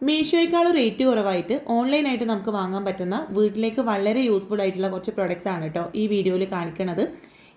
മീഷോയേക്കാളും rate കുറവായിട്ട് ഓൺലൈനായിട്ട് നമുക്ക് വാങ്ങാൻ പറ്റുന്ന വീട്ടിലേക്ക് വളരെ യൂസ്ഫുൾ ആയിട്ടുള്ള കുറച്ച് പ്രൊഡക്ട്സ് ആണ് കേട്ടോ ഈ വീഡിയോയിൽ കാണിക്കുന്നത്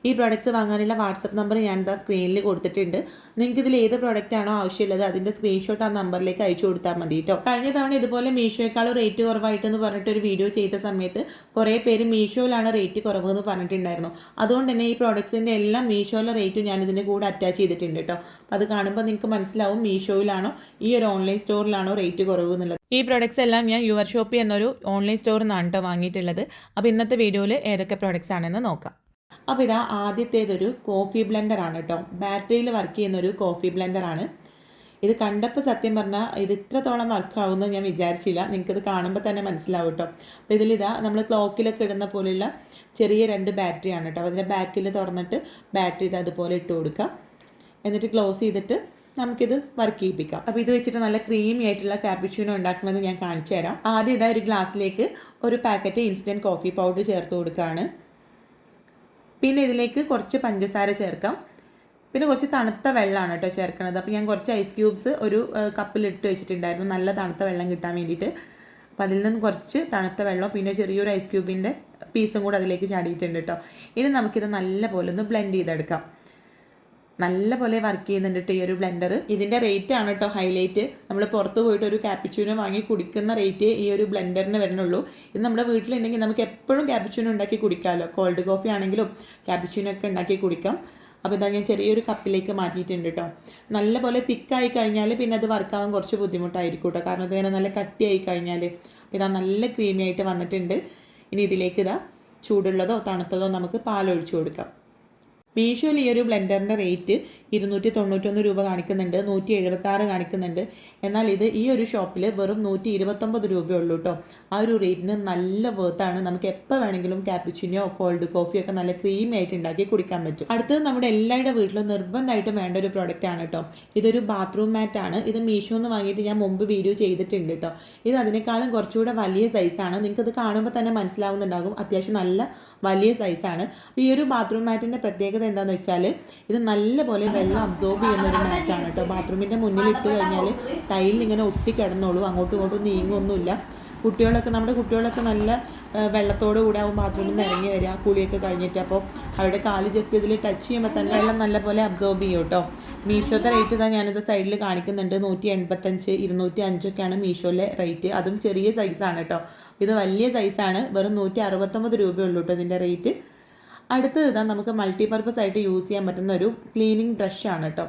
ഈ പ്രോഡക്റ്റ്സ് വാങ്ങാനുള്ള വാട്സപ്പ് നമ്പർ ഞാൻ എന്താ സ്ക്രീനിൽ കൊടുത്തിട്ടുണ്ട്. നിങ്ങൾക്ക് ഇതിൽ ഏത് പ്രോഡക്റ്റ് ആണോ ആവശ്യമുള്ളത് അതിന്റെ സ്ക്രീൻഷോട്ട് ആ നമ്പറിലേക്ക് അയച്ചു കൊടുത്താൽ മതി കേട്ടോ കഴിഞ്ഞ തവണ ഇതുപോലെ മീഷോയെക്കാളും റേറ്റ് കുറവായിട്ടെന്ന് പറഞ്ഞിട്ട് ഒരു വീഡിയോ ചെയ്ത സമയത്ത് കുറേ പേര് മീഷോയിലാണ് റേറ്റ് കുറവ് എന്ന് പറഞ്ഞിട്ടുണ്ടായിരുന്നു. അതുകൊണ്ട് തന്നെ ഈ പ്രോഡക്ട്സിന്റെ എല്ലാം മീഷോയിലെ റേറ്റും ഞാൻ ഇതിന്റെ കൂടെ അറ്റാച്ച് ചെയ്തിട്ടുണ്ട് കേട്ടോ അപ്പോൾ അത് കാണുമ്പോൾ നിങ്ങൾക്ക് മനസ്സിലാവും മീഷോയിലാണോ ഈ ഒരു ഓൺലൈൻ സ്റ്റോറിലാണോ റേറ്റ് കുറവ് എന്നുള്ളത് ഈ പ്രോഡക്റ്റ്സ് എല്ലാം ഞാൻ യുവർ ഷോപ്പി എന്നൊരു ഓൺലൈൻ സ്റ്റോറിൽ നിന്നാണ് കേട്ടോ വാങ്ങിയിട്ടുള്ളത്. അപ്പോൾ ഇന്നത്തെ വീഡിയോയിൽ ഏതൊക്കെ പ്രോഡക്റ്റ്സ് ആണെന്ന് നോക്കാം. അപ്പോൾ ഇതാ ആദ്യത്തേതൊരു കോഫി ബ്ലെൻഡർ ആണ് കേട്ടോ. ബാറ്ററിയിൽ വർക്ക് ചെയ്യുന്ന ഒരു കോഫി ബ്ലെൻഡർ ആണ്. ഇത് കണ്ടപ്പോൾ സത്യം പറഞ്ഞാൽ ഇത് ഇത്രത്തോളം വർക്ക് ആവുമെന്ന് ഞാൻ വിചാരിച്ചില്ല. നിങ്ങൾക്കിത് കാണുമ്പോൾ തന്നെ മനസ്സിലാവും കേട്ടോ. അപ്പോൾ ഇതിലിതാ നമ്മൾ ക്ലോക്കിലൊക്കെ ഇടുന്ന പോലെയുള്ള ചെറിയ രണ്ട് ബാറ്ററിയാണ് കേട്ടോ. അതിന്റെ ബാക്കിൽ തുറന്നിട്ട് ബാറ്ററി ഇത് അതുപോലെ ഇട്ട് കൊടുക്കുക എന്നിട്ട് ക്ലോസ് ചെയ്തിട്ട് നമുക്കിത് വർക്ക് ചെയ്യിപ്പിക്കാം. അപ്പോൾ ഇത് വെച്ചിട്ട് നല്ല ക്രീമി ആയിട്ടുള്ള കാപ്പിച്ചൂനോ ഉണ്ടാക്കുന്നത് ഞാൻ കാണിച്ചു തരാം ആദ്യം ഇതാ ഒരു ഗ്ലാസ്സിലേക്ക് ഒരു പാക്കറ്റ് ഇൻസ്റ്റന്റ് കോഫി പൗഡർ ചേർത്ത് കൊടുക്കുകയാണ് പിന്നെ ഇതിലേക്ക് കുറച്ച് പഞ്ചസാര ചേർക്കാം. പിന്നെ കുറച്ച് തണുത്ത വെള്ളമാണ് കേട്ടോ ചേർക്കണത് അപ്പോൾ ഞാൻ കുറച്ച് ഐസ് ക്യൂബ്സ് ഒരു കപ്പിലിട്ട് വെച്ചിട്ടുണ്ടായിരുന്നു. നല്ല തണുത്ത വെള്ളം കിട്ടാൻ വേണ്ടിയിട്ട്. അപ്പോൾ അതിൽ നിന്ന് കുറച്ച് തണുത്ത വെള്ളം പിന്നെ ചെറിയൊരു ഐസ് ക്യൂബിന്റെ പീസും കൂടെ അതിലേക്ക് ചാടിയിട്ടുണ്ട് കേട്ടോ. ഇനി നമുക്കിത് നല്ല പോലെ ഒന്ന് ബ്ലെൻഡ് ചെയ്തെടുക്കാം. നല്ല പോലെ വർക്ക് ചെയ്യുന്നുണ്ട് കേട്ടോ ഈ ഒരു ബ്ലെൻഡർ ഇതിന്റെ റേറ്റ് ആണ് കേട്ടോ ഹൈലൈറ്റ് നമ്മൾ പുറത്ത് പോയിട്ട് ഒരു ക്യാപ്പിച്ചൂനോ വാങ്ങി കുടിക്കുന്ന റേറ്റ് ഈ ഒരു ബ്ലെൻഡറിന് വരുന്നുള്ളൂ. ഇത് നമ്മുടെ വീട്ടിലുണ്ടെങ്കിൽ നമുക്ക് എപ്പോഴും ക്യാപ്പിച്ചൂനോ ഉണ്ടാക്കി കുടിക്കാമല്ലോ കോൾഡ് കോഫി ആണെങ്കിലും ക്യാപ്പിച്ചൂനോ ഒക്കെ ഉണ്ടാക്കി കുടിക്കാം. അപ്പോൾ ഇതാ ഞാൻ ചെറിയൊരു കപ്പിലേക്ക് മാറ്റിയിട്ടുണ്ട് കേട്ടോ നല്ല പോലെ തിക്കായി കഴിഞ്ഞാൽ പിന്നെ അത് വർക്കാവാൻ കുറച്ച് ബുദ്ധിമുട്ടായിരിക്കും കേട്ടോ കാരണം ഇതിങ്ങനെ നല്ല കട്ടിയായി കഴിഞ്ഞാൽ അപ്പോൾ ഇതാ നല്ല ക്രീമി ആയിട്ട് വന്നിട്ടുണ്ട്. ഇനി ഇതിലേക്ക് ഇതാ ചൂടുള്ളതോ തണുത്തതോ നമുക്ക് പാലൊഴിച്ചു കൊടുക്കാം. മീഷോയിൽ ഈ ഒരു ബ്ലെൻഡറിന്റെ റേറ്റ് ഇരുന്നൂറ്റി തൊണ്ണൂറ്റൊന്ന് രൂപ കാണിക്കുന്നുണ്ട് നൂറ്റി എഴുപത്താറ് കാണിക്കുന്നുണ്ട്. എന്നാൽ ഇത് ഈ ഒരു ഷോപ്പിൽ വെറും നൂറ്റി ഇരുപത്തൊമ്പത് രൂപയുള്ളൂ കേട്ടോ ആ ഒരു റേറ്റിന് നല്ല വേർത്താണ് നമുക്ക് എപ്പോൾ വേണമെങ്കിലും ക്യാപ്പിച്ചിനോ കോൾഡ് കോഫിയോ ഒക്കെ നല്ല ക്രീമി ആയിട്ട് ഉണ്ടാക്കി കുടിക്കാൻ പറ്റും. അടുത്തത് നമ്മുടെ എല്ലാവരുടെ വീട്ടിലും നിർബന്ധമായിട്ടും വേണ്ട ഒരു പ്രോഡക്റ്റ് ആണ് കേട്ടോ ഇതൊരു ബാത്റൂം മാറ്റ് ആണ്. ഇത് മീഷോ എന്ന് വാങ്ങിയിട്ട് ഞാൻ മുമ്പ് വീഡിയോ ചെയ്തിട്ടുണ്ട് കേട്ടോ ഇത് അതിനേക്കാളും കുറച്ചുകൂടെ വലിയ സൈസാണ് നിങ്ങൾക്ക് ഇത് കാണുമ്പോൾ തന്നെ മനസ്സിലാവുന്നുണ്ടാകും. അത്യാവശ്യം നല്ല വലിയ സൈസാണ് ഈ ഒരു ബാത്റൂം മാറ്റിന്റെ പ്രത്യേകത എന്താണെന്ന് വെച്ചാൽ ഇത് നല്ലപോലെ വെള്ളം അബ്സോർബ് ചെയ്യുന്ന ഒരു മാറ്റാണ് കേട്ടോ. ബാത്റൂമിന്റെ മുന്നിൽ ഇട്ട് കഴിഞ്ഞാൽ ടൈലിൽ ഇങ്ങനെ ഒട്ടി കിടന്നോളൂ. അങ്ങോട്ടും ഇങ്ങോട്ടും നീങ്ങൊന്നുമില്ല. കുട്ടികളൊക്കെ നമ്മുടെ കുട്ടികളൊക്കെ നല്ല വെള്ളത്തോടു കൂടെ ആവും ബാത്റൂമിൽ നിന്ന് ഇറങ്ങി വരിക കുളിയൊക്കെ കഴിഞ്ഞിട്ട്. അപ്പോൾ അവരുടെ കാൽ ജസ്റ്റ് ഇതിൽ ടച്ച് ചെയ്യുമ്പോൾ തന്നെ വെള്ളം നല്ലപോലെ അബ്സോർബ് ചെയ്യും കേട്ടോ. മീഷോത്തെ റേറ്റ് ഇതാ ഞാനിത് സൈഡിൽ കാണിക്കുന്നുണ്ട്. നൂറ്റി എൺപത്തഞ്ച് ഇരുന്നൂറ്റി അഞ്ചൊക്കെയാണ് മീഷോയിലെ റേറ്റ് അതും ചെറിയ സൈസാണ് കേട്ടോ. ഇത് വലിയ സൈസാണ് വെറും നൂറ്റി അറുപത്തൊമ്പത് രൂപയുള്ളൂ കേട്ടോ ഇതിന്റെ റേറ്റ് അടുത്തത് ഇതാ നമുക്ക് മൾട്ടിപർപ്പസ് ആയിട്ട് യൂസ് ചെയ്യാൻ പറ്റുന്ന ഒരു ക്ലീനിങ് ബ്രഷാണ് കേട്ടോ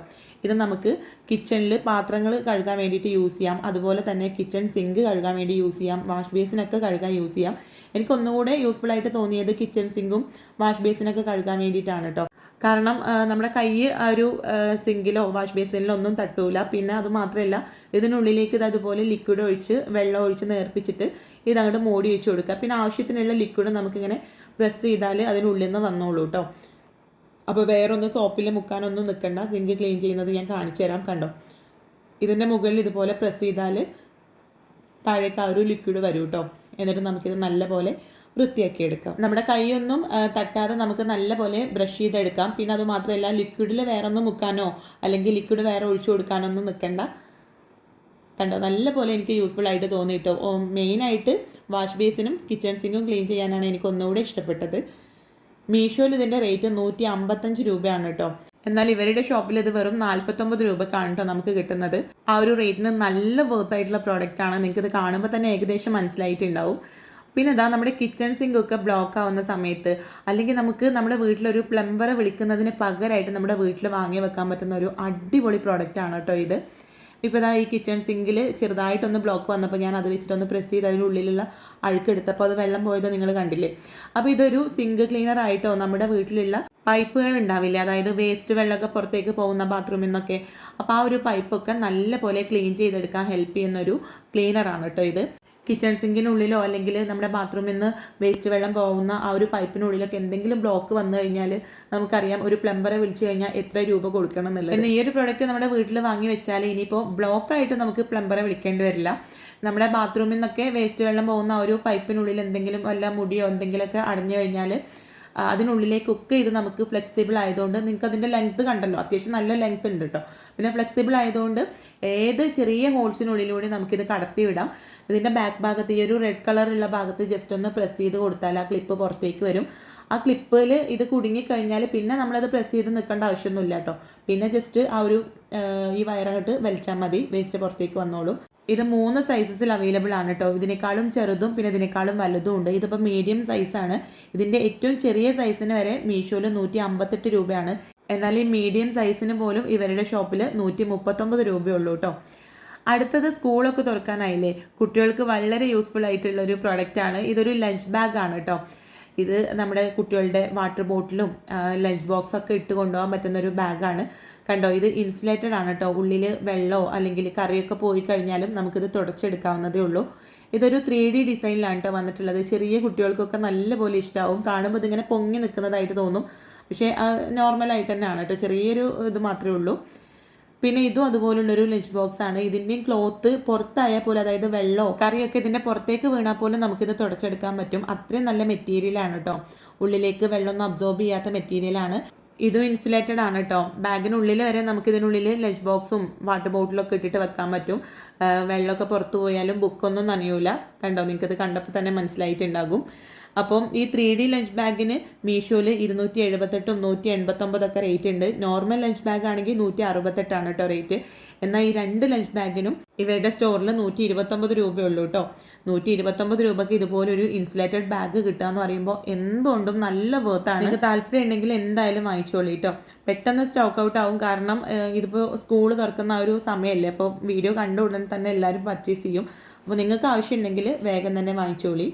ഇത് നമുക്ക് കിച്ചണിൽ പാത്രങ്ങൾ കഴുകാൻ വേണ്ടിയിട്ട് യൂസ് ചെയ്യാം. അതുപോലെ തന്നെ കിച്ചൺ സിങ്ക് കഴുകാൻ വേണ്ടി യൂസ് ചെയ്യാം. വാഷ് ബേസിനൊക്കെ കഴുകാൻ യൂസ് ചെയ്യാം. എനിക്ക് ഒന്നുകൂടെ യൂസ്ഫുൾ ആയിട്ട് തോന്നിയത് കിച്ചൺ സിങ്കും വാഷ് ബേസിനൊക്കെ കഴുകാൻ വേണ്ടിയിട്ടാണ് കേട്ടോ കാരണം നമ്മുടെ കൈ ആ ഒരു സിങ്കിലോ വാഷ് ബേസിനിലോ ഒന്നും തട്ടൂല. പിന്നെ അത് മാത്രമല്ല ഇതിനുള്ളിലേക്ക് ഇത് അതുപോലെ ലിക്വിഡ് ഒഴിച്ച് വെള്ളം ഒഴിച്ച് നേർപ്പിച്ചിട്ട് ഇതങ്ങോട്ട് മൂടി വെച്ച് കൊടുക്കുക. പിന്നെ ആവശ്യത്തിനുള്ള ലിക്വിഡ് നമുക്കിങ്ങനെ പ്രസ് ചെയ്താൽ അതിനുള്ളിൽ നിന്ന് വന്നോളൂ കേട്ടോ അപ്പോൾ വേറൊന്ന് സോപ്പിൽ മുക്കാനൊന്നും നിൽക്കണ്ട സിങ്ക് ക്ലീൻ ചെയ്യുന്നത് ഞാൻ കാണിച്ചു തരാം കണ്ടോ. ഇതിന്റെ മുകളിൽ ഇതുപോലെ പ്രസ് ചെയ്താൽ താഴേക്ക് ആ ഒരു ലിക്വിഡ് വരും കേട്ടോ എന്നിട്ട് നമുക്കിത് നല്ലപോലെ വൃത്തിയാക്കി എടുക്കാം. നമ്മുടെ കൈയൊന്നും തട്ടാതെ നമുക്ക് നല്ലപോലെ ബ്രഷ് ചെയ്തെടുക്കാം. പിന്നെ അത് മാത്രമല്ല ലിക്വിഡിൽ വേറെ ഒന്നും മുക്കാനോ അല്ലെങ്കിൽ ലിക്വിഡ് വേറെ ഒഴിച്ചു കൊടുക്കാനോ ഒന്നും നിൽക്കണ്ട കണ്ടോ? നല്ലപോലെ എനിക്ക് യൂസ്ഫുൾ ആയിട്ട് തോന്നി കേട്ടോ ഓ, മെയിനായിട്ട് വാഷ് ബേസിനും കിച്ചൺ സിങ്കും ക്ലീൻ ചെയ്യാനാണ് എനിക്ക് ഒന്നുകൂടെ ഇഷ്ടപ്പെട്ടത്. മീഷോയിൽ ഇതിന്റെ റേറ്റ് നൂറ്റി അമ്പത്തഞ്ച് രൂപയാണ് കേട്ടോ. എന്നാൽ ഇവരുടെ ഷോപ്പിൽ ഇത് വെറും നാൽപ്പത്തൊമ്പത് രൂപക്കാണ് കേട്ടോ നമുക്ക് കിട്ടുന്നത്. ആ ഒരു റേറ്റിന് നല്ല വർത്ത് ആയിട്ടുള്ള പ്രോഡക്റ്റ് ആണ്. നിങ്ങൾക്ക് ഇത് കാണുമ്പോൾ തന്നെ ഏകദേശം മനസ്സിലായിട്ടുണ്ടാവും. പിന്നെ ഇതാ നമ്മുടെ കിച്ചൺ സിങ്ക് ഒക്കെ ബ്ലോക്ക് ആവുന്ന സമയത്ത് അല്ലെങ്കിൽ നമുക്ക് നമ്മുടെ വീട്ടിലൊരു പ്ലംബറെ വിളിക്കുന്നതിന് പകരമായിട്ട് നമ്മുടെ വീട്ടിൽ വാങ്ങി വെക്കാൻ പറ്റുന്ന ഒരു അടിപൊളി പ്രോഡക്റ്റ് ആണ് കേട്ടോ ഇത്. ഇപ്പോൾ ഇതാ ഈ കിച്ചൺ സിങ്കിൽ ചെറുതായിട്ടൊന്ന് ബ്ലോക്ക് വന്നപ്പോൾ ഞാൻ അത് വെച്ചിട്ടൊന്ന് പ്രസ് ചെയ്ത് അതിനുള്ളിലുള്ള അഴുക്കെടുത്തപ്പോൾ അത് വെള്ളം പോയത് നിങ്ങൾ കണ്ടില്ലേ? അപ്പോൾ ഇതൊരു സിങ്ക് ക്ലീനർ ആയിട്ടോ നമ്മുടെ വീട്ടിലുള്ള പൈപ്പുകൾ ഉണ്ടാവില്ല? അതായത് വേസ്റ്റ് വെള്ളമൊക്കെ പുറത്തേക്ക് പോകുന്ന ബാത്റൂമിൽ നിന്നൊക്കെ അപ്പോൾ ആ ഒരു പൈപ്പൊക്കെ നല്ല പോലെ ക്ലീൻ ചെയ്തെടുക്കാൻ ഹെൽപ്പ് ചെയ്യുന്നൊരു ക്ലീനറാണ് കേട്ടോ ഇത്. കിച്ചൺ സിങ്കിനുള്ളിലോ അല്ലെങ്കിൽ നമ്മുടെ ബാത്റൂമിൽ നിന്ന് വേസ്റ്റ് വെള്ളം പോകുന്ന ആ ഒരു പൈപ്പിനുള്ളിലൊക്കെ എന്തെങ്കിലും ബ്ലോക്ക് വന്നു കഴിഞ്ഞാൽ നമുക്കറിയാം ഒരു പ്ലംബറെ വിളിച്ചു കഴിഞ്ഞാൽ എത്ര രൂപ കൊടുക്കണം എന്നുള്ളത്. ഈ ഒരു പ്രോഡക്റ്റ് നമ്മുടെ വീട്ടിൽ വാങ്ങി വെച്ചാൽ ഇനിയിപ്പോൾ ബ്ലോക്കായിട്ട് നമുക്ക് പ്ലംബറെ വിളിക്കേണ്ടി വരില്ല. നമ്മുടെ ബാത്റൂമിൽ നിന്നൊക്കെ വേസ്റ്റ് വെള്ളം പോകുന്ന ആ ഒരു പൈപ്പിനുള്ളിൽ എന്തെങ്കിലും വല്ല മുടിയോ എന്തെങ്കിലുമൊക്കെ അടഞ്ഞു കഴിഞ്ഞാൽ അതിനുള്ളിലേക്കൊക്കെ ഇത് നമുക്ക് ഫ്ലെക്സിബിൾ ആയതുകൊണ്ട് നിങ്ങൾക്ക് അതിന്റെ ലെങ്ത് കണ്ടല്ലോ അത്യാവശ്യം നല്ല ലെങ്ത് ഉണ്ട് കേട്ടോ പിന്നെ ഫ്ലെക്സിബിൾ ആയതുകൊണ്ട് ഏത് ചെറിയ ഹോൾസിനുള്ളിലൂടെ നമുക്കിത് കടത്തിവിടാം. ഇതിന്റെ ബാക്ക് ഭാഗത്ത് ഈ ഒരു റെഡ് കളറുള്ള ഭാഗത്ത് ജസ്റ്റ് ഒന്ന് പ്രസ് ചെയ്ത് കൊടുത്താൽ ആ ക്ലിപ്പ് പുറത്തേക്ക് വരും. ആ ക്ലിപ്പിൽ ഇത് കുടുങ്ങിക്കഴിഞ്ഞാൽ പിന്നെ നമ്മളത് പ്രസ് ചെയ്ത് നിൽക്കേണ്ട ആവശ്യമൊന്നുമില്ല കേട്ടോ പിന്നെ ജസ്റ്റ് ആ ഒരു ഈ വയറങ്ങോട്ട് വലിച്ചാൽ മതി. വേസ്റ്റ് പുറത്തേക്ക് വന്നോളും. ഇത് മൂന്ന് സൈസസിൽ അവൈലബിൾ ആണ് കേട്ടോ ഇതിനേക്കാളും ചെറുതും പിന്നെ ഇതിനേക്കാളും വലുതും ഉണ്ട്. ഇതിപ്പോൾ മീഡിയം സൈസാണ് ഇതിന്റെ ഏറ്റവും ചെറിയ സൈസിന് വരെ മീഷോയിൽ നൂറ്റി അമ്പത്തെട്ട് രൂപയാണ്. എന്നാൽ ഈ മീഡിയം സൈസിന് പോലും ഇവരുടെ ഷോപ്പിൽ നൂറ്റി മുപ്പത്തൊമ്പത് രൂപയുള്ളൂ കേട്ടോ അടുത്തത് സ്കൂളൊക്കെ തുറക്കാനായില്ലേ? കുട്ടികൾക്ക് വളരെ യൂസ്ഫുൾ ആയിട്ടുള്ള ഒരു പ്രൊഡക്റ്റാണ് ഇതൊരു ലഞ്ച് ബാഗാണ് കേട്ടോ ഇത് നമ്മുടെ കുട്ടികളുടെ വാട്ടർ ബോട്ടിലും ലഞ്ച് ബോക്സ് ഒക്കെ ഇട്ട് കൊണ്ടുപോകാൻ പറ്റുന്ന ഒരു ബാഗാണ് കണ്ടോ ഇത് ഇൻസുലേറ്റഡ് ആണ് കേട്ടോ ഉള്ളിൽ വെള്ളമോ അല്ലെങ്കിൽ കറിയൊക്കെ പോയി കഴിഞ്ഞാലും നമുക്കിത് തുടച്ചെടുക്കാവുന്നതേ ഉള്ളൂ. ഇതൊരു ത്രീ ഡി ഡിസൈനിലാണ് കേട്ടോ വന്നിട്ടുള്ളത്. ചെറിയ കുട്ടികൾക്കൊക്കെ നല്ലപോലെ ഇഷ്ടമാവും കാണുമ്പോൾ ഇതിങ്ങനെ പൊങ്ങി നിൽക്കുന്നതായിട്ട് തോന്നും. പക്ഷേ നോർമലായിട്ട് തന്നെയാണ് കേട്ടോ ചെറിയൊരു ഇത് മാത്രമേ ഉള്ളൂ. പിന്നെ ഇതും അതുപോലുള്ളൊരു ലഞ്ച് ബോക്സ് ആണ്. ഇതിന്റെയും ക്ലോത്ത് പുറത്തായാൽ പോലും അതായത് വെള്ളമോ കറിയൊക്കെ ഇതിന്റെ പുറത്തേക്ക് വീണാൽ പോലും നമുക്കിത് തുടച്ചെടുക്കാൻ പറ്റും. അത്രയും നല്ല മെറ്റീരിയലാണ് കേട്ടോ ഉള്ളിലേക്ക് വെള്ളമൊന്നും അബ്സോർബ് ചെയ്യാത്ത മെറ്റീരിയലാണ് ഇതും ഇൻസുലേറ്റഡ് ആണ് കേട്ടോ ബാഗിനുള്ളിൽ വരെ നമുക്ക് ഇതിനുള്ളിൽ ലഞ്ച് ബോക്സും വാട്ടർ ബോട്ടിലൊക്കെ ഇട്ടിട്ട് വെക്കാൻ പറ്റും. വെള്ളമൊക്കെ പുറത്തു പോയാലും ബുക്കൊന്നും നനയൂല. കണ്ടോ? നിങ്ങൾക്കത് കണ്ടപ്പോൾ തന്നെ മനസ്സിലായിട്ടുണ്ടാകും. അപ്പം ഈ ത്രീ ഡി ലഞ്ച് ബാഗിന് മീഷോയിൽ ഇരുന്നൂറ്റി എഴുപത്തെട്ടും നൂറ്റി എൺപത്തൊമ്പതൊക്കെ റേറ്റ് ഉണ്ട്. നോർമൽ ലഞ്ച് ബാഗ് ആണെങ്കിൽ നൂറ്റി അറുപത്തെട്ടാണ് കേട്ടോ റേറ്റ് എന്നാൽ ഈ രണ്ട് ലഞ്ച് ബാഗിനും ഇവരുടെ സ്റ്റോറിൽ നൂറ്റി ഇരുപത്തൊമ്പത് രൂപയുള്ളൂ കേട്ടോ. നൂറ്റി ഇരുപത്തൊമ്പത് രൂപയ്ക്ക് ഇതുപോലൊരു ഇൻസുലേറ്റഡ് ബാഗ് കിട്ടുക എന്ന് പറയുമ്പോൾ എന്തുകൊണ്ടും നല്ല വേർത്താണ് നിങ്ങൾക്ക് താല്പര്യം ഉണ്ടെങ്കിൽ എന്തായാലും വാങ്ങിച്ചോളൂ കേട്ടോ. പെട്ടെന്ന് സ്റ്റോക്ക് ഔട്ട് ആവും. കാരണം ഇതിപ്പോൾ സ്കൂൾ തുറക്കുന്ന ഒരു സമയമല്ലേ അപ്പോൾ വീഡിയോ കണ്ട ഉടനെ തന്നെ എല്ലാവരും പർച്ചേസ് ചെയ്യും. അപ്പോൾ നിങ്ങൾക്ക് ആവശ്യമുണ്ടെങ്കിൽ വേഗം തന്നെ വാങ്ങിച്ചോളി.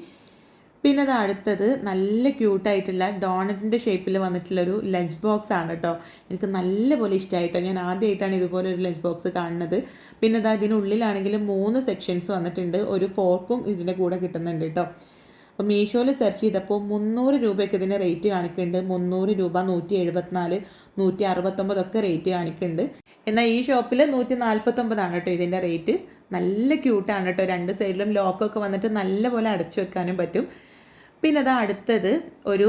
പിന്നെ അത് അടുത്തത് നല്ല ക്യൂട്ടായിട്ടുള്ള ഡോണറ്റിന്റെ ഷേപ്പിൽ വന്നിട്ടുള്ളൊരു ലഞ്ച് ബോക്സ് ആണ് കേട്ടോ എനിക്ക് നല്ലപോലെ ഇഷ്ടമായിട്ടോ ഞാൻ ആദ്യമായിട്ടാണ് ഇതുപോലെ ഒരു ലഞ്ച് ബോക്സ് കാണുന്നത്. പിന്നെ അതാ ഇതിനുള്ളിലാണെങ്കിൽ മൂന്ന് സെക്ഷൻസ് വന്നിട്ടുണ്ട്. ഒരു ഫോർക്കും ഇതിന്റെ കൂടെ കിട്ടുന്നുണ്ട് കേട്ടോ അപ്പോൾ മീഷോയിൽ സെർച്ച് ചെയ്തപ്പോൾ മുന്നൂറ് രൂപയ്ക്ക് ഇതിന് റേറ്റ് കാണിക്കുന്നുണ്ട്. മുന്നൂറ് രൂപ നൂറ്റി എഴുപത്തിനാല് നൂറ്റി അറുപത്തൊമ്പതൊക്കെ റേറ്റ് കാണിക്കുന്നുണ്ട്. എന്നാൽ ഈ ഷോപ്പിൽ നൂറ്റി നാൽപ്പത്തൊമ്പതാണ് കേട്ടോ ഇതിന്റെ റേറ്റ് നല്ല ക്യൂട്ടാണ് കേട്ടോ രണ്ട് സൈഡിലും ലോക്കൊക്കെ വന്നിട്ട് നല്ലപോലെ അടച്ചു വെക്കാനും പറ്റും. പിന്നെ അത് അടുത്തത് ഒരു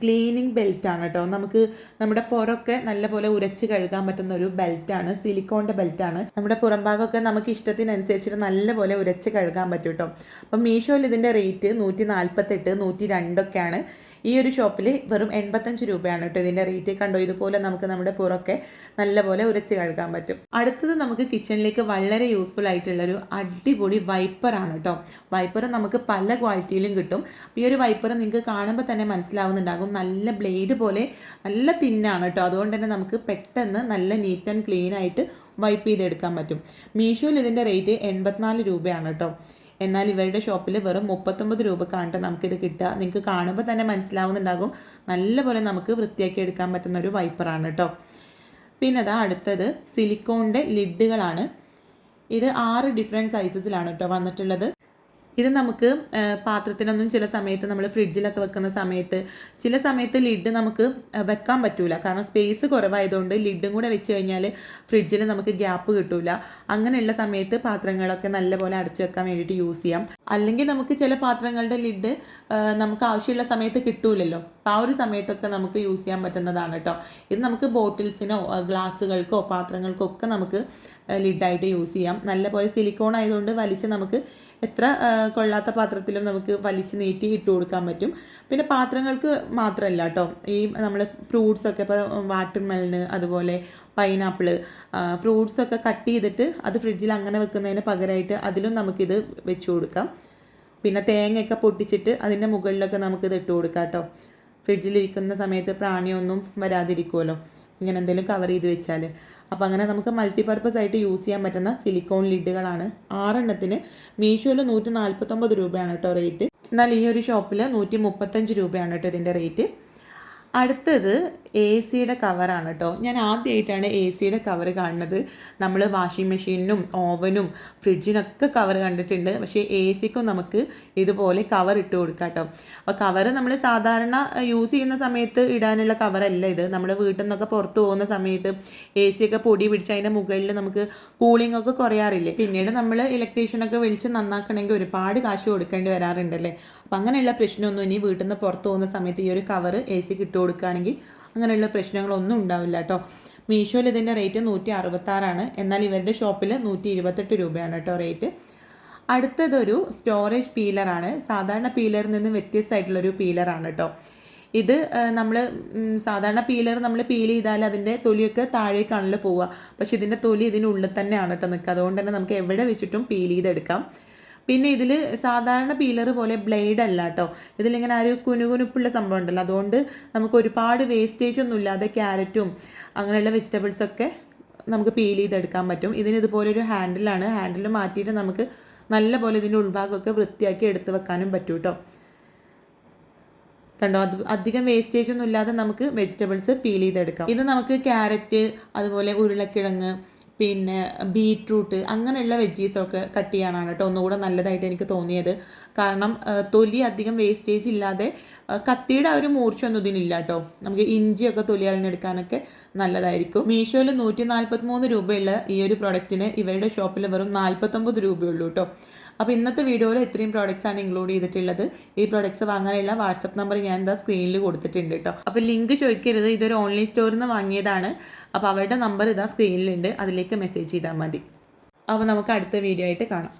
ക്ലീനിങ് ബെൽറ്റാണ് കേട്ടോ നമുക്ക് നമ്മുടെ പുറമൊക്കെ നല്ലപോലെ ഉരച്ച് കഴുകാൻ പറ്റുന്ന ഒരു ബെൽറ്റാണ് സിലിക്കോണിന്റെ ബെൽറ്റാണ് നമ്മുടെ പുറംഭാഗമൊക്കെ നമുക്ക് ഇഷ്ടത്തിനനുസരിച്ചിട്ട് നല്ലപോലെ ഉരച്ച് കഴുകാൻ പറ്റും കേട്ടോ അപ്പം മീഷോയിൽ ഇതിന്റെ റേറ്റ് നൂറ്റി നാൽപ്പത്തെട്ട് നൂറ്റി രണ്ടൊക്കെയാണ് ഈ ഒരു ഷോപ്പിൽ വെറും എൺപത്തഞ്ച് രൂപയാണ് കേട്ടോ ഇതിന്റെ റേറ്റ് കണ്ടോ? ഇതുപോലെ നമുക്ക് നമ്മുടെ പുറമൊക്കെ നല്ലപോലെ ഉരച്ച് കഴുകാൻ പറ്റും. അടുത്തത് നമുക്ക് കിച്ചണിലേക്ക് വളരെ യൂസ്ഫുൾ ആയിട്ടുള്ളൊരു അടിപൊളി വൈപ്പറാണ് കേട്ടോ. വൈപ്പർ നമുക്ക് പല ക്വാളിറ്റിയിലും കിട്ടും. ഈ ഒരു വൈപ്പർ നിങ്ങൾക്ക് കാണുമ്പോൾ തന്നെ മനസ്സിലാവുന്നുണ്ടാകും. നല്ല ബ്ലേഡ് പോലെ നല്ല തിന്നാണ് കേട്ടോ. അതുകൊണ്ട് തന്നെ നമുക്ക് പെട്ടെന്ന് നല്ല നീറ്റ് ആൻഡ് ക്ലീൻ ആയിട്ട് വൈപ്പ് ചെയ്തെടുക്കാൻ പറ്റും. മീഷോയിൽ ഇതിന്റെ റേറ്റ് എൺപത്തിനാല് രൂപയാണ് കേട്ടോ. എന്നാൽ ഇവരുടെ ഷോപ്പിൽ വെറും മുപ്പത്തൊമ്പത് രൂപക്കാണ് നമുക്കിത് കിട്ടുക. നിങ്ങൾക്ക് കാണുമ്പോൾ തന്നെ മനസ്സിലാവുന്നുണ്ടാകും. നല്ലപോലെ നമുക്ക് വൃത്തിയാക്കി എടുക്കാൻ പറ്റുന്ന ഒരു വൈപ്പറാണ് കേട്ടോ പിന്നെ അതാ അടുത്തത് സിലിക്കോണിന്റെ ലിഡുകളാണ് ഇത് ആറ് ഡിഫറെന്റ് സൈസസിലാണ് കേട്ടോ വന്നിട്ടുള്ളത്. ഇത് നമുക്ക് പാത്രത്തിനൊന്നും ചില സമയത്ത് നമ്മൾ ഫ്രിഡ്ജിലൊക്കെ വെക്കുന്ന സമയത്ത് ചില സമയത്ത് ലിഡ് നമുക്ക് വെക്കാൻ പറ്റൂല. കാരണം സ്പേസ് കുറവായതുകൊണ്ട് ലിഡും കൂടെ വെച്ച് കഴിഞ്ഞാൽ ഫ്രിഡ്ജിൽ നമുക്ക് ഗ്യാപ്പ് കിട്ടൂല. അങ്ങനെയുള്ള സമയത്ത് പാത്രങ്ങളൊക്കെ നല്ലപോലെ അടച്ചു വെക്കാൻ വേണ്ടിയിട്ട് യൂസ് ചെയ്യാം. അല്ലെങ്കിൽ നമുക്ക് ചില പാത്രങ്ങളുടെ ലിഡ് നമുക്ക് ആവശ്യമുള്ള സമയത്ത് കിട്ടൂലല്ലോ. അപ്പോൾ ആ ഒരു സമയത്തൊക്കെ നമുക്ക് യൂസ് ചെയ്യാൻ പറ്റുന്നതാണ് കേട്ടോ ഇത് നമുക്ക് ബോട്ടിൽസിനോ ഗ്ലാസ്സുകൾക്കോ പാത്രങ്ങൾക്കോ ഒക്കെ നമുക്ക് ലിഡായിട്ട് യൂസ് ചെയ്യാം. നല്ലപോലെ സിലിക്കോൺ ആയതുകൊണ്ട് വലിച്ച് നമുക്ക് എത്ര കൊള്ളാത്ത പാത്രത്തിലും നമുക്ക് വലിച്ച് നീറ്റി ഇട്ട് കൊടുക്കാൻ പറ്റും. പിന്നെ പാത്രങ്ങൾക്ക് മാത്രമല്ല കേട്ടോ ഈ നമ്മൾ ഫ്രൂട്ട്സൊക്കെ ഇപ്പോൾ വാട്ടർ മെലന് അതുപോലെ ഫ്രൂട്ട്സ് ഫ്രൂട്ട്സൊക്കെ കട്ട് ചെയ്തിട്ട് അത് ഫ്രിഡ്ജിൽ അങ്ങനെ വെക്കുന്നതിന് പകരമായിട്ട് അതിലും നമുക്കിത് വെച്ച് കൊടുക്കാം. പിന്നെ തേങ്ങയൊക്കെ പൊട്ടിച്ചിട്ട് അതിന്റെ മുകളിലൊക്കെ നമുക്കിത് ഇട്ട് കൊടുക്കാം കേട്ടോ ഫ്രിഡ്ജിലിരിക്കുന്ന സമയത്ത് പ്രാണിയൊന്നും വരാതിരിക്കുമല്ലോ ഇങ്ങനെ എന്തെങ്കിലും കവർ ചെയ്ത് വെച്ചാൽ അപ്പോൾ അങ്ങനെ നമുക്ക് മൾട്ടിപർപ്പസ് ആയിട്ട് യൂസ് ചെയ്യാൻ പറ്റുന്ന സിലിക്കോൺ ലിഡുകളാണ് ആറെണ്ണത്തിന് മീഷോയിൽ നൂറ്റി നാൽപ്പത്തൊമ്പത് രൂപയാണ് കേട്ടോ റേറ്റ് എന്നാൽ ഈ ഒരു ഷോപ്പിൽ നൂറ്റി മുപ്പത്തഞ്ച് രൂപയാണ് കേട്ടോ ഇതിന്റെ റേറ്റ് അടുത്തത് എ സിയുടെ കവറാണ് കേട്ടോ ഞാൻ ആദ്യമായിട്ടാണ് എ സിയുടെ കവർ കാണുന്നത്. നമ്മൾ വാഷിംഗ് മെഷീനിനും ഓവനും ഫ്രിഡ്ജിനൊക്കെ കവർ കണ്ടിട്ടുണ്ട്. പക്ഷേ എ സിക്കും നമുക്ക് ഇതുപോലെ കവർ ഇട്ട് കൊടുക്കാം കേട്ടോ അപ്പോൾ കവർ നമ്മൾ സാധാരണ യൂസ് ചെയ്യുന്ന സമയത്ത് ഇടാനുള്ള കവറല്ല ഇത്. നമ്മൾ വീട്ടിൽ നിന്നൊക്കെ പുറത്ത് പോകുന്ന സമയത്ത് എ സി ഒക്കെ പൊടി പിടിച്ച് അതിന്റെ മുകളിൽ നമുക്ക് കൂളിംഗ് ഒക്കെ കുറയാറില്ലേ. പിന്നീട് നമ്മൾ ഇലക്ട്രീഷ്യനൊക്കെ വിളിച്ച് നന്നാക്കണമെങ്കിൽ ഒരുപാട് കാശ് കൊടുക്കേണ്ടി വരാറുണ്ടല്ലേ. അപ്പം അങ്ങനെയുള്ള പ്രശ്നമൊന്നും ഇനി വീട്ടിൽ നിന്ന് പുറത്ത് പോകുന്ന സമയത്ത് ഈ ഒരു കവർ എ സിക്ക് ഇട്ട് കൊടുക്കുകയാണെങ്കിൽ അങ്ങനെയുള്ള പ്രശ്നങ്ങളൊന്നും ഉണ്ടാവില്ല കേട്ടോ. മീഷോയിൽ ഇതിന്റെ റേറ്റ് നൂറ്റി അറുപത്താറാണ് എന്നാൽ ഇവരുടെ ഷോപ്പിൽ നൂറ്റി ഇരുപത്തെട്ട് രൂപയാണ് കേട്ടോ റേറ്റ്. അടുത്തതൊരു സ്റ്റോറേജ് പീലറാണ്. സാധാരണ പീലറിൽ നിന്ന് വ്യത്യസ്തമായിട്ടുള്ളൊരു പീലറാണ് കേട്ടോ. ഇത് നമ്മൾ സാധാരണ പീലർ നമ്മൾ പീൽ ചെയ്താൽ അതിന്റെ തൊലിയൊക്കെ താഴേക്കാണല്ലോ പോവുക. പക്ഷേ ഇതിന്റെ തൊലി ഇതിനുള്ളിൽ തന്നെയാണ് കേട്ടോ നിൽക്കുക. അതുകൊണ്ട് തന്നെ നമുക്ക് എവിടെ വെച്ചിട്ടും പീൽ ചെയ്തെടുക്കാം. പിന്നെ ഇതിൽ സാധാരണ പീലർ പോലെ ബ്ലേഡ് അല്ല കേട്ടോ ഇതിലിങ്ങനെ ആ ഒരു കുനുകുനുപ്പുള്ള സംഭവം ഉണ്ടല്ലോ. അതുകൊണ്ട് നമുക്ക് ഒരുപാട് വേസ്റ്റേജ് ഒന്നും ഇല്ലാതെ ക്യാരറ്റും അങ്ങനെയുള്ള വെജിറ്റബിൾസൊക്കെ നമുക്ക് പീൽ ചെയ്തെടുക്കാൻ പറ്റും. ഇതിന് ഇതുപോലൊരു ഹാൻഡിലാണ് ഹാൻഡിൽ മാറ്റിയിട്ട് നമുക്ക് നല്ല പോലെ ഇതിന്റെ ഉൾഭാഗമൊക്കെ വൃത്തിയാക്കി എടുത്ത് വെക്കാനും പറ്റും കേട്ടോ കണ്ടോ? അത് അധികം വേസ്റ്റേജ് ഒന്നും ഇല്ലാതെ നമുക്ക് വെജിറ്റബിൾസ് പീൽ ചെയ്തെടുക്കാം. ഇത് നമുക്ക് ക്യാരറ്റ് അതുപോലെ ഉരുളക്കിഴങ്ങ് പിന്നെ ബീറ്റ്റൂട്ട് അങ്ങനെയുള്ള വെജീസൊക്കെ കട്ട് ചെയ്യാനാണ് കേട്ടോ ഒന്നുകൂടെ നല്ലതായിട്ട് എനിക്ക് തോന്നിയത്. കാരണം തൊലി അധികം വേസ്റ്റേജ് ഇല്ലാതെ കത്തിയുടെ ആ ഒരു മൂർച്ചയൊന്നും ഇതിനില്ല കേട്ടോ. നമുക്ക് ഇഞ്ചിയൊക്കെ തൊലി അളിഞ്ഞെടുക്കാനൊക്കെ നല്ലതായിരിക്കും. മീഷോയിൽ നൂറ്റി നാൽപ്പത്തി മൂന്ന് രൂപയുള്ള ഈ ഒരു പ്രൊഡക്റ്റിന് ഇവരുടെ ഷോപ്പിൽ വെറും നാൽപ്പത്തൊമ്പത് രൂപയുള്ളൂ കേട്ടോ. അപ്പോൾ ഇന്നത്തെ വീഡിയോയിൽ ഇത്രയും പ്രോഡക്റ്റ്സ് ആണ് ഇൻക്ലൂഡ് ചെയ്തിട്ടുള്ളത്. ഈ പ്രോഡക്റ്റ്സ് വാങ്ങാനുള്ള വാട്സപ്പ് നമ്പർ ഞാൻ എന്താ സ്ക്രീനിൽ കൊടുത്തിട്ടുണ്ട് കേട്ടോ അപ്പോൾ ലിങ്ക് ചോദിക്കരുത്. ഇതൊരു ഓൺലൈൻ സ്റ്റോറിൽ നിന്ന് വാങ്ങിയതാണ്. അപ്പോൾ അവരുടെ നമ്പർ ഇതാ സ്ക്രീനിലുണ്ട് അതിലേക്ക് മെസ്സേജ് ചെയ്താൽ മതി. അപ്പോൾ നമുക്ക് അടുത്ത വീഡിയോ ആയിട്ട് കാണാം.